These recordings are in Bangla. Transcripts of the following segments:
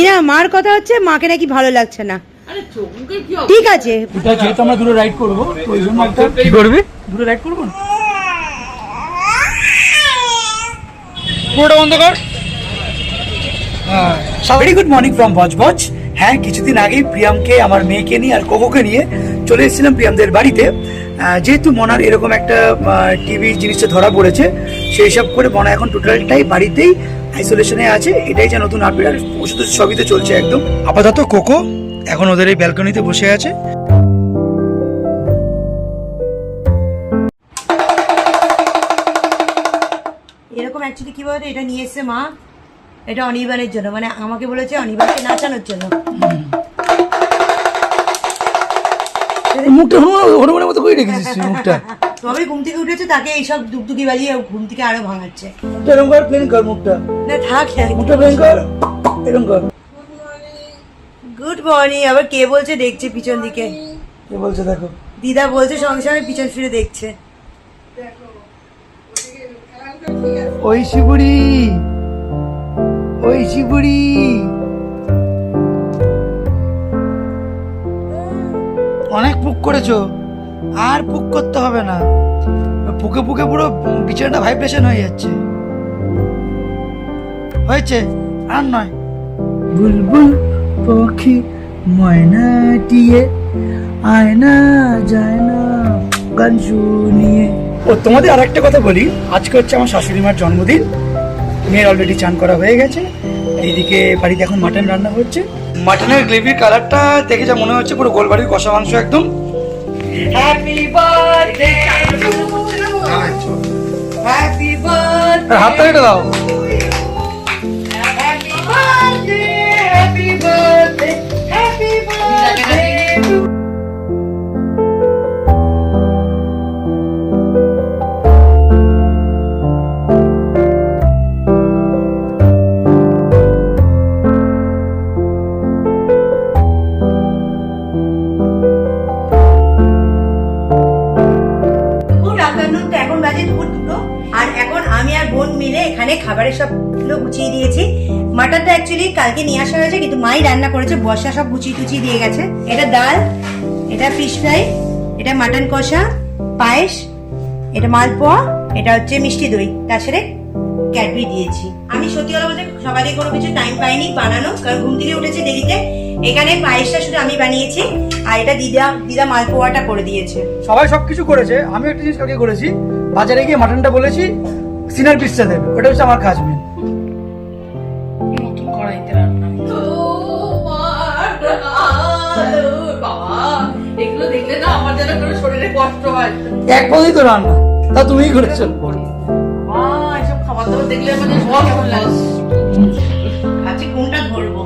কিনা মার কথা হচ্ছে মাকে নাকি ভালো লাগছে না। ঠিক আছে। এটা যেহেতু আমরা দূরে রাইড করব তো ওই জন্য একটা কি করবি? দূরে রাইড করব পুরোটা বন্ধ কর। Very good morning from Budge Budge হ্যাঁ কিছুদিন আগেই প্রিয়ামকে আমার মেয়েকে নিয়ে আর কোকোকে নিয়ে চলে এসেছিলাম প্রিয়ামদের বাড়িতে। যেহেতু মনার এরকম একটা টিভি জিনিসটা ধরা পড়েছে সেই সব করে মনা এখন টোটালটাই বাড়িতেই আইসোলেশনে আছে এটাই যে নতুন আপডেট আর ওষুধ সবই তো চলছে একদম। আপাতত কোকো এখন ওদের এই ব্যালকনিতে বসে আছে। এরকম অ্যাকচুয়ালি কি বলতো এটা নিয়ে এসছে মা এটা অনির্বাণের জন্য মানে আমাকে বলেছে অনির্বাণকে নাচানোর জন্য। মুখটা হনুমানের মতো করে রেখেছিস মুখটা। তবে ঘুম থেকে উঠেছে তাকে এইসব দুকদুকি বাজিয়ে ঘুম থেকে আরও ভাঙাচ্ছে। এরকম কর প্লেন কর মুখটা। না থাক মুখটা প্লেন কর এরকম কর। গুড মর্নিং আবার কে বলছে দেখছে পিছন দিকে? কে বলছে দেখো? দিদা বলছে সঙ্গে সঙ্গে পিছন ফিরে দেখছে। ওই শিবুড়ি ওই শিবুড়ি। অনেক বুক করেছ। আর পুক করতে হবে না। পুকে পুকে পুরো বিছানাটা ভাইব্রেশন হয়ে যাচ্ছে। হয়েছে? আর নয়। বুলবুল পাখি ময়না দিয়ে আয়না যায় না গান শুনিয়ে। ও তোমাদের আর একটা কথা বলি। আজকে হচ্ছে আমার শাশুড়ি মার জন্মদিন। মেয়ের অলরেডি চান করা হয়ে গেছে। এইদিকে বাড়িতে এখন মাটন রান্না হচ্ছে। মাটনের গ্রেভির কালারটা দেখে যা মনে হচ্ছে পুরো গোলবাড়ির কষা মাংস একদম। হ্যাপি বার্থডে হ্যাপি বার্থডে হাতটা দাও। এখানে খাবারের সবগুলো গুছিয়ে দিয়েছি। মাটনটা অ্যাকচুয়ালি কালকে নিয়ে আসা হয়েছে কিন্তু মাই রান্না করেছে বর্ষা সব গুছিয়ে টুচিয়ে দিয়ে গেছে। এটা ডাল এটা ফিশ ফ্রাই এটা মাটন কষা পায়েস এটা মালপোয়া এটা হচ্ছে মিষ্টি দই। তার সাথে ক্যাডবি দিয়েছি। আমি সত্যি কথা বলতে সকালে কোনো কিছু টাইম পাইনি বানানো কারণ ঘুম থেকে উঠেছি দেরিতে। এখানে পায়েসটা শুধু আমি বানিয়েছি আর এটা দিদা দিদা মালপোয়াটা করে দিয়েছে। সবাই সবকিছু করেছে আমি একটা জিনিস কালকে করেছি। বাজারে গিয়ে মাটনটা বলেছি সিনার পিসটা দেবে ওটা হচ্ছে আমার কাজ মেন নতুন কড়াইতে রান্না এগুলো দেখলে না আমার যেন কোনো শরীরে কষ্ট হয় এক পদেই তো রান্না তা তুমিই করেছ এসব খাবার দাবার দেখলে মানে সব কেমন লাগে আজকে কোনটা ধরবো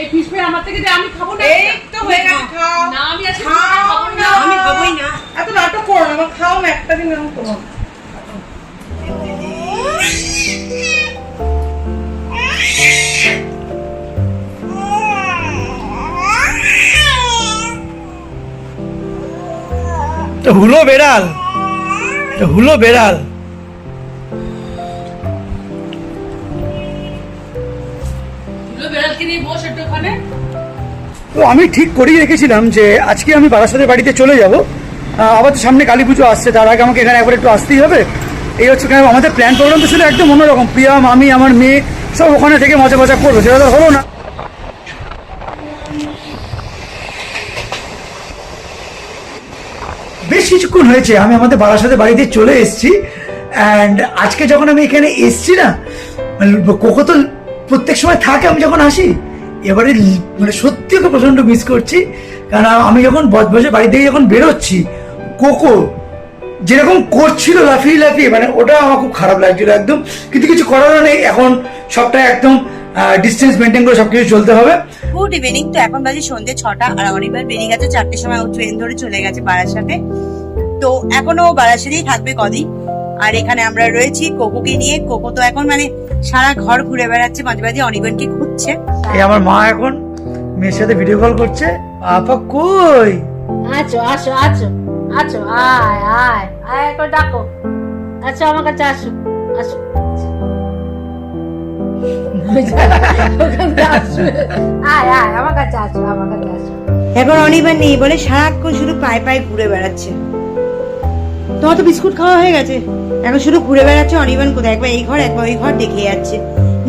এই ফিশ ফ্রাই আমার থেকে দে, আমি খাব না এই তো হয়ে গেছে, খাও। না আমি আজকে খাব না না। আমি খাবোই না এত নাটক করো না আমার খাও না একটা দিন তো হুলো বেড়াল হুলো বেড়াল। তো আমি ঠিক করেই রেখেছিলাম যে আজকে আমি বারাসাতের বাড়িতে চলে যাব। আবার তো সামনে কালী পুজো আসছে তার আগে আমাকে এখানে একবার একটু আসতেই হবে। এই হচ্ছে কেন? আমাদের প্ল্যান প্রোগ্রাম তো ছিল একদম অন্যরকম। প্রিয়াম আমি আমার মেয়ে, সব ওখানে থেকে মজা মজা করব। সেটা তো হলো না। বেশ কিছুক্ষণ হয়েছে, আমি আমাদের বারাসাতে বাড়িতে চলে এসেছি। অ্যান্ড আজকে যখন আমি এখানে এসছি না মানে কোকো তো প্রত্যেক সময় থাকে, আমি যখন আসি, এবারে মানে সত্যি ওকে প্রচণ্ড মিস করছি। কারণ আমি যখন বজবজে বাড়ি থেকে যখন বেরোচ্ছি, কোকো যেরকম করছিল লাফিয়ে লাফিয়ে মানে ওটা আমার খুব খারাপ লাগছিল একদম। কিন্তু কিছু করার নেই এখন সবটা একদম ডিস্টেন্স মেনটেন করে সবকিছু চলতে হবে। গুড ইভিনিং তো এখন বাজে সন্ধ্যে ছটা আর অনিবার বেরিয়ে গেছে চারটের সময় ও ট্রেন ধরে চলে গেছে বারাসাতে। তো এখনও বারাসাতেই থাকবে কদিন। আর এখানে আমরা রয়েছি কোকোকে নিয়ে। কোকো তো এখন মানে সারা ঘর ঘুরে বেড়াচ্ছে মাঝে মাঝে অনিবানকে খুঁজছে। এই আমার মা এখন মেয়ের সাথে ভিডিও কল করছে। আপা কই? আছো আসো আছো। আছো আয় আয় আয় করে ডাকো। আচ্ছা আমার কাছে আসো আসো। আয় আয় আমার কাছে আসো আমার কাছে আসো। এখন অনিবার নেই বলে সারাক্ষণ শুধু পায়ে পায়ে ঘুরে বেড়াচ্ছে। তোমার তো বিস্কুট খাওয়া হয়ে গেছে। এখন শুধু ঘুরে বেড়াচ্ছে অনিবান কোথায়? একবার এই ঘর একবার ওই ঘর দেখে যাচ্ছে।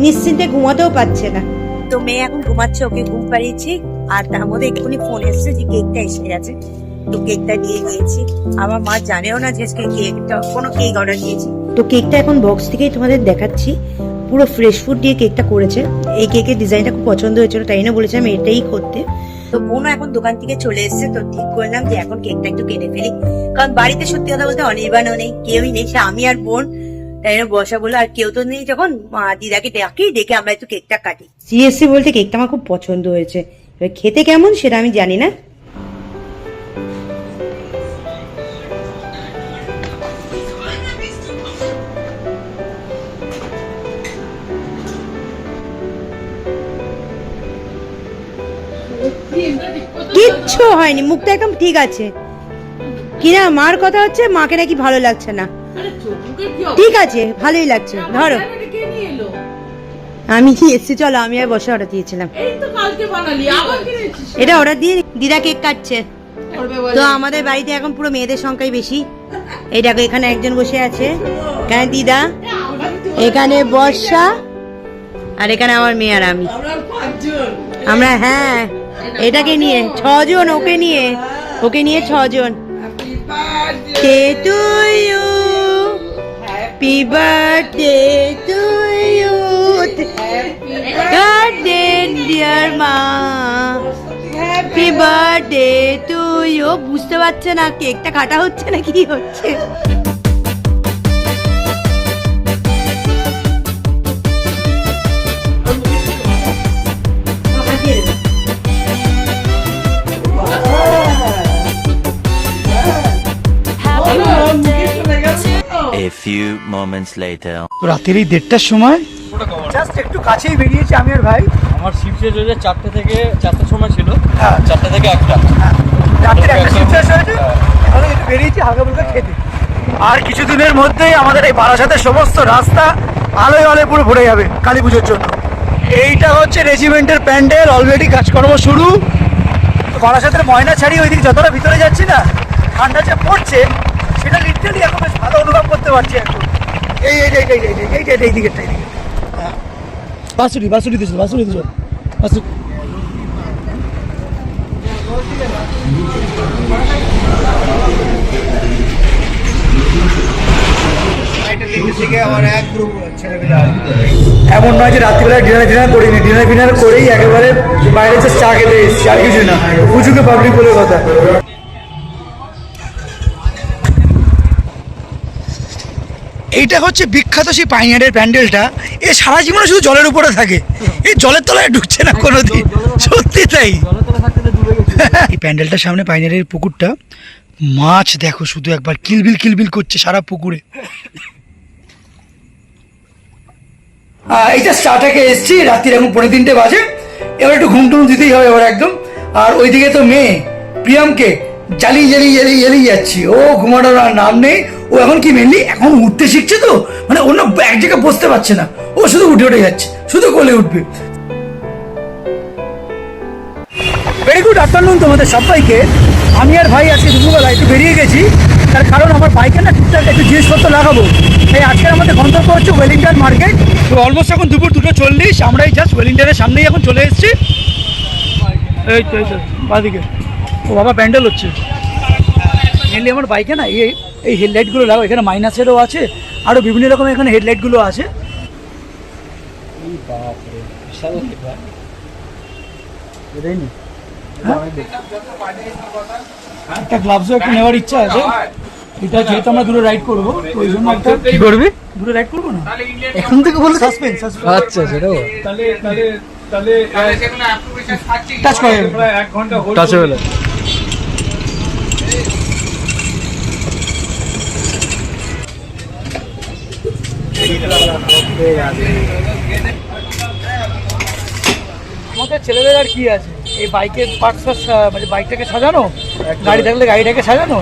নিশ্চিন্তে ঘুমাতেও পাচ্ছে না। তো মেয়ে এখন ঘুমাচ্ছে ওকে ঘুম পাড়িয়েছি। আর তার মধ্যে এক্ষুনি ফোন এসছে যে কেকটা এসে গেছে। তো কেকটা দিয়ে দিয়েছি আমার মা জানেও না যে আজকে কেকটা কোনো কেক অর্ডার দিয়েছি তো কেকটা এখন বক্স থেকেই তোমাদের দেখাচ্ছি। পুরো ফ্রেশ ফুড দিয়ে কেকটা করেছে। এই কেকের ডিজাইনটা খুব পছন্দ হয়েছিল তাই না বলেছিলাম এটাই করতে। তো বোনও এখন দোকান থেকে চলে এসেছে তো ঠিক করলাম যে এখন কেকটা একটু কেটে ফেলি। কারণ বাড়িতে সত্যি কথা বলতে অনির্বাণও নেই কেউই নেই সে আমি আর বোন। তাই বসা বলে আর কেউ তো নেই যখন মা দিদাকে ডাকি ডেকে আমরা একটু কেকটা কাটি। সিএসসি বলতে কেকটা আমার খুব পছন্দ হয়েছে। এবার খেতে কেমন সেটা আমি জানি না। কিচ্ছু হয়নি মুখটা একদম ঠিক আছে। কিনা মার কথা হচ্ছে মাকে নাকি ভালো লাগছে না। ঠিক আছে ভালোই লাগছে ধরো? এটা আমি কি এসছি চলো আমি আর বসে অর্ডার দিয়েছিলাম। এটা অর্ডার দিয়ে দিদা কেক কাটছে। তো আমাদের বাড়িতে এখন পুরো মেয়েদের সংখ্যাই বেশি। এই দেখো এখানে একজন বসে আছে। এখানে দিদা এখানে বর্ষা আর এখানে আমার মেয়ে আর আমি। আমরা হ্যাঁ এটাকে নিয়ে, ছজন ওকে নিয়ে ওকে নিয়ে ছজন। মা বুঝতে পারছে না, কেকটা কাটা হচ্ছে না, কি হচ্ছে? A few moments later. তো রাতের এই দেড়টার সময়? জাস্ট একটু কাছেই বেরিয়েছি আমি আর ভাই। আমার শিফট শেষ হয়েছে চারটে থেকে চারটের সময় ছিল। হ্যাঁ। চারটে থেকে একটা। রাত্রে একটা শিফট শেষ হয়েছে এখন একটু বেরিয়েছি হালকা ফুলকা খেতে। আর কিছুদিনের মধ্যেই আমাদের এই বারাসাতের সমস্ত রাস্তা আলোয় আলোয় পুরো ভরে যাবে কালী পুজোর জন্য। এইটা হচ্ছে রেজিমেন্টের প্যান্ডেল অলরেডি কাজকর্ম শুরু। তো বারাসাতের ময়না ছাড়িয়ে ওইদিকে যতটা ভিতরে যাচ্ছি না ঠান্ডা যে পড়ছে সেটা লিটারালি এখন বেশ ভালো অনুভব করতে পারছি এখন। এই এই এই এই এই এই এই এই দিকেরটা এই দিকে বাসুরি বাসুরি দিয়েছিল বাসুরি দিয়েছিল বাসুরি এমন নয় যে রাত্রিবেলা ডিনার ডিনার করিনি। ডিনার ফিনার করেই একেবারে বাইরে চা খেতে এসেছি আর কিছু না। পুজোকে পাবলিক বলে কথা। এইটা হচ্ছে বিখ্যাত সেই পাইনিয়ারের প্যান্ডেলটা। এ সারা জীবনে শুধু জলের উপরে থাকে। এই জলের তলায় ঢুকছে না কোনোদিন। সত্যি তাই। এই প্যান্ডেলটার সামনে পাইনিয়ারের পুকুরটা। মাছ দেখো শুধু একবার কিলবিল কিলবিল করছে সারা পুকুরে। এইটা স্টার্টাকে এসছি রাত্রির এখন পনেরো তিনটে বাজে। এবার একটু ঘুম টুম দিতেই হবে এবার একদম। আর ওইদিকে তো মেয়ে প্রিয়ামকে। জ্বালিয়ে জ্বালিয়ে জ্বালিয়ে জ্বালিয়ে যাচ্ছি। ও ঘুমানোর আর নাম নেই। ও এখন কি মেনলি এখন উঠতে শিখছে তো? মানে অন্য এক জায়গায় বসতে পারছে না। ও শুধু উঠে উঠে যাচ্ছে। শুধু কোলে উঠবে। ভেরি গুড আফটারনুন তোমাদের সবাইকে। আমি আর ভাই আজকে দুপুরবেলা একটু বেরিয়ে গেছি। তার কারণ আমার বাইকে না টুকটাক একটু জিনিসপত্র লাগাবো। তাই আজকে আমাদের গন্তব্য হচ্ছে ওয়েলিংটন মার্কেট তো অলমোস্ট এখন দুপুর দুটো চল্লিশ। আমরা এই জাস্ট ওয়েলিংটনের সামনেই এখন চলে এসেছি। এই তো, এই বাদিকে। ও বাবা প্যান্ডেল হচ্ছে। মেনলি আমার বাইকে না এই এই হেডলাইটগুলো লাগাও এখানে মাইনাসেরও আছে আরও বিভিন্ন রকম এখানে হেডলাইটগুলো আছে। একটা গ্লাভসও একটু নেওয়ার ইচ্ছা আছে। এটা যেহেতু আমরা দূরে রাইড করব ওই জন্য একটা কি করবি? দূরে রাইড করব না? এখন থেকে বললে সাসপেন্স আচ্ছা সেটাও টাচ করা। টাচ হয়ে আমাদের ছেলেদের আর কি আছে? এই বাইকের পার্টস মানে বাইকটাকে সাজানো? গাড়ি থাকলে গাড়িটাকে সাজানো?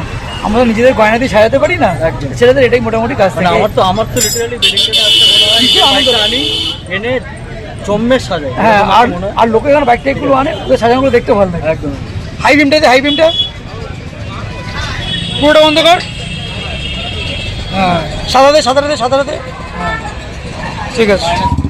আমরা নিজেদের গয়না দিয়ে সাজাতে পারি না। ছেলেদের এটাই মোটামুটি কাজ মানে থাকে। আমার তো আমার তো লিটারালি বেরিংটনে? বাইকটা আনি এনে জম্মের সাজায় হ্যাঁ আর। আর লোকে যখন বাইক টাইকগুলো আনে ওদের সাজানোগুলো দেখতে ভালো লাগে। একদম। হাই বিমটা হাই বিমটা পুরোটা বন্ধ কর। হ্যাঁ সাদা দে সাদা দে সাদা দে হ্যাঁ ঠিক আছে